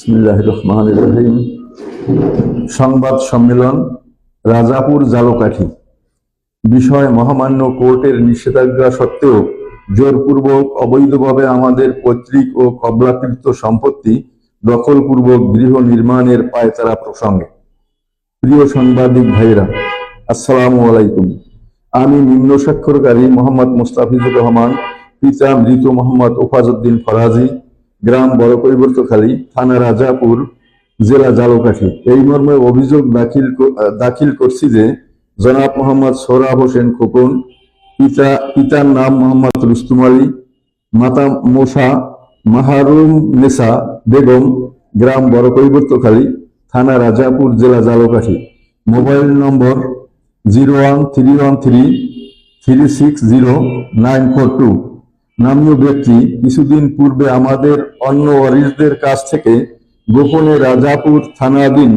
রহমান রহিম সংবাদ সম্মেলন, রাজাপুর জালকাঠি। বিষয় মহামান্য কোর্টের নিষেধাজ্ঞা সত্ত্বেও জোরপূর্বক, অবৈধভাবে আমাদের পৈতৃক ও কবলাকৃত সম্পত্তি দখলপূর্বক গৃহ নির্মাণের পায়তারা প্রসঙ্গে। প্রিয় সাংবাদিক ভাইরা আসসালামু আলাইকুম। আমি নিম্ন স্বাক্ষরকারী মোহাম্মদ মুস্তাফিজুর রহমান, পিতা মৃত মোহাম্মদ ওফাজউদ্দিন ফরাজি গ্রাম বড় পরিবর্তখালী থানা রাজাপুর, জেলা জালকাঠি। এই মর্মে অভিযোগ দাখিল দাখিল করছি যে জনাব মোহাম্মদ সোহরাব হোসেন খোকন, পিতা, পিতার নাম মোহাম্মদ রুস্তুম আলী, মাতা মোসা, মাহারুম নেসা বেগম, গ্রাম বড় পরিবর্তখালী থানা রাজাপুর, জেলা Jhalokathi. Mobile number zero one three one three three six zero nine four two. নামীয় ব্যক্তি কিছুদিন পূর্বে আমাদের অন্য ওয়ারিসদের কাছ থেকে গোপনে রাজাপুর থানাধীন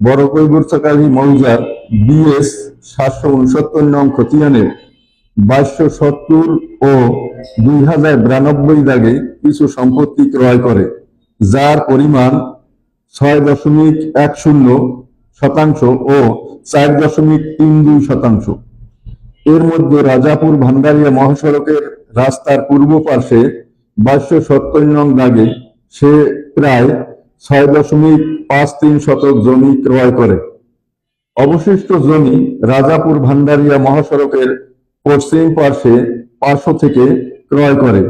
বড় কৈবর্তকালী মৌজার বিএস সাতশো উনসত্তর নং খতিয়ানের বাইশশো সত্তর ও দুই হাজার বিরানব্বই দাগে কিছু সম্পত্তি ক্রয় করে, যার পরিমাণ ছয় দশমিক এক শূন্য শতাংশ ও চার দশমিক তিন দুই শতাংশ। এর মধ্যে রাজাপুর ভান্ডারিয়া মহাসড়কের রাস্তার পূর্ব পার্শ্বে বাইশশো সত্তর নং দাগে সে প্রায় ছয় দশমিক পাঁচ তিন শতক জমি ক্রয় করে। অবশিষ্ট জমি রাজাপুর ভান্ডারিয়া মহাসড়কের পশ্চিম পার্শ্বে পার্শ্ব থেকে ক্রয় করে।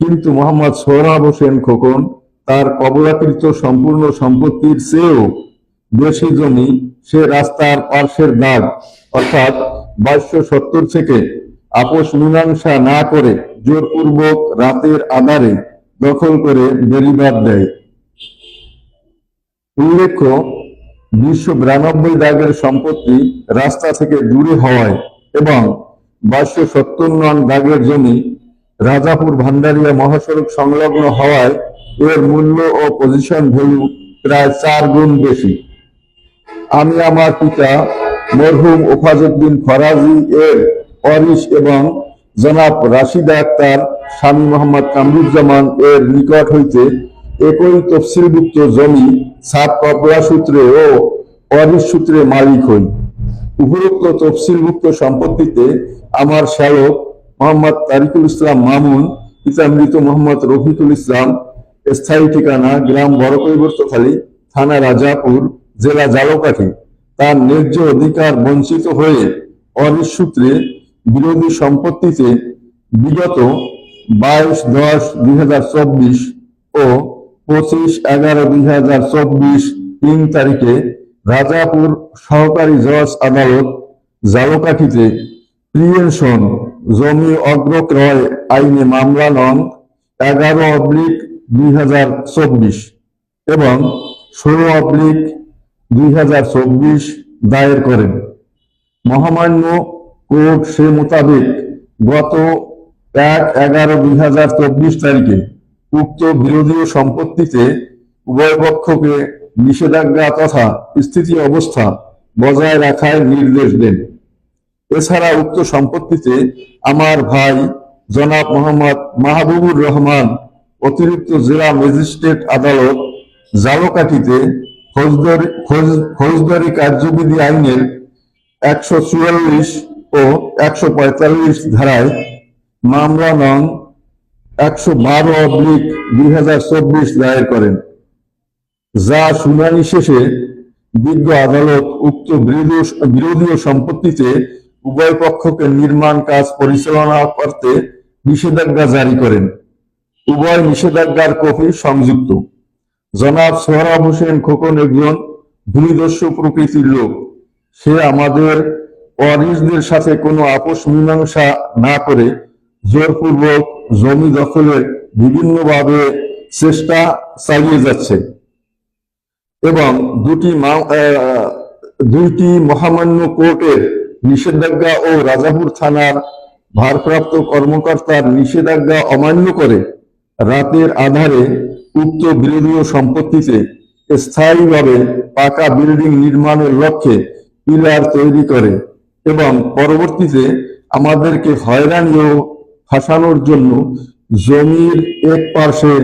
কিন্তু মোহাম্মদ সোহরাব হোসেন খোকন তার কবলাকৃত সম্পূর্ণ সম্পত্তির চেয়েও বেশি জমি সে রাস্তার পার্শ্বের দাগ, অর্থাৎ বাইশশো সত্তর থেকে আপোষ মীমাংসা না করে জোরপূর্বক রাতের আধারে দখল করে বেরিবাদ দেয়। উল্লেখ্য, দুইশো বিরানব্বই দাগের সম্পত্তি রাস্তা থেকে দূরে হওয়ায় এবং বাইশশো সত্তর নন দাগের জমি রাজাপুর ভান্ডারিয়া মহাসড়ক সংলগ্ন হওয়ায় এর মূল্য ও পজিশন ভ্যালু প্রায় চার গুণ বেশি। আমি আমার পিতা মরহুম ওফাজউদ্দিন ফরাজি এর অরিশ এবং জনাব রাশিদা আক্তার, স্বামী মোহাম্মদ কামরুজ্জামান এর নিকট হইতে একই তফসিলভুক্ত জমি সাত কবলা সূত্রে ও অরিশ সূত্রে মালিক হই। উপরোক্ত তফসিলভুক্ত সম্পত্তিতে আমার শ্যালক মোহাম্মদ তারিকুল ইসলাম মামুন, পিতা মৃত মোহাম্মদ রফিকুল ইসলাম, স্থায়ী ঠিকানা গ্রাম বড় কৈবর্তখালী থানা রাজাপুর, জেলা জালকাঠি। তার ন্যায্য অধিকার বঞ্চিত হয়ে অনিশ সূত্রে বিরোধী সম্পত্তিতে বিগত বাইশ দশ দুই ও পঁচিশ এগারো দুই হাজার চব্বিশ তিন তারিখে রাজাপুর সহকারী জজ আদালত জালকাঠিতে প্রিয়েনশন জমি অগ্রক্রয় আইনে মামলা নং এগারো অব্লিক দুই হাজার চব্বিশ এবং ষোলো অব্লিক দুই হাজার চব্বিশ দায়ের করেন। মহামান্য কোর্ট সে মোতাবেক গত এক এগারো দুই হাজার চব্বিশ তারিখে উক্ত বিরোধী সম্পত্তিতে উভয় পক্ষকে নিষেধাজ্ঞা তথা স্থিতি অবস্থা বজায় রাখার নির্দেশ দেন। এছাড়া উক্ত সম্পত্তিতে আমার ভাই জনাব মোহাম্মদ মাহবুবুর রহমান অতিরিক্ত জেলা ম্যাজিস্ট্রেট আদালত জালকাঠিতে ফৌজদারি ফৌজদারি কার্যবিধি আইনের একশো চুয়াল্লিশ ও একশো পঁয়তাল্লিশ ধারায় মামলা নং একশো বারো অব্লিক দুই হাজার চব্বিশ দায়ের করেন। যা শুনানি শেষে বিজ্ঞ আদালত উক্ত বিরোধী বিরোধী সম্পত্তিতে উভয় পক্ষকে নির্মাণ কাজ পরিচালনা করতে নিষেধাজ্ঞা জারি করেন। উভয় নিষেধাজ্ঞার কপি সংযুক্ত। জনাব সোহরাব হোসেন খোকন একজন ভূমিদস্যু প্রকৃতির লোক। সে আমাদের ওয়ারিসদের সাথে কোনো আপোষ মীমাংসা না করে জোরপূর্বক জমি দখলের বিভিন্নভাবে চেষ্টা চালিয়ে যাচ্ছে এবং দুটি দুইটি মহামান্য কোর্টের নিষেধাজ্ঞা ও রাজাপুর থানার ভারপ্রাপ্ত কর্মকর্তার নিষেধাজ্ঞা অমান্য করে রাতের আধারে উক্ত বিরোধীয় সম্পত্তিতে স্থায়ীভাবে পাকা বিল্ডিং নির্মাণের লক্ষ্যে পিলার তৈরি করে। এবং পরবর্তীতে আমাদেরকে হয়রানি ও ফাঁসানোর জন্য জমির এক পার্শ্বে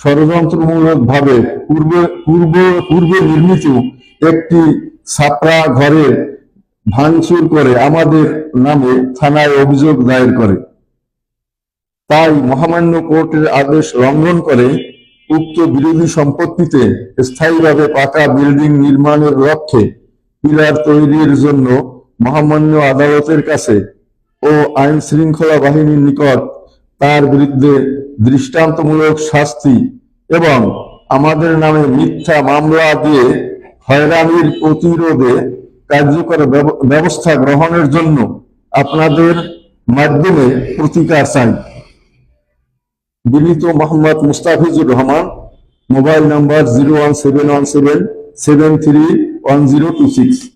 ষড়যন্ত্রমূলক ভাবে পূর্বে, পূর্ব, পূর্বে নির্মিত একটি ছাপড়া ঘরে ভাঙচুর করে আমাদের নামে থানায় অভিযোগ দায়ের করে। তাই মহামান্য কোর্টের আদেশ লঙ্ঘন করে উক্ত বিরোধী সম্পত্তিতে স্থায়ীভাবে পাকা বিল্ডিং নির্মাণের লক্ষ্যে পিলার তৈরির জন্য মহামান্য আদালতের কাছে ও আইন শৃঙ্খলা বাহিনীর নিকট তার বিরুদ্ধে দৃষ্টান্তমূলক শাস্তি এবং আমাদের নামে মিথ্যা মামলা দিয়ে হয়রানির প্রতিরোধে কার্যকর ব্যব- ব্যবস্থা গ্রহণের জন্য আপনাদের মাধ্যমে প্রতিকার চাই। বিনীত Mohammad Mustafizur Rahman, mobile number zero one seven one seven seven three one zero two six.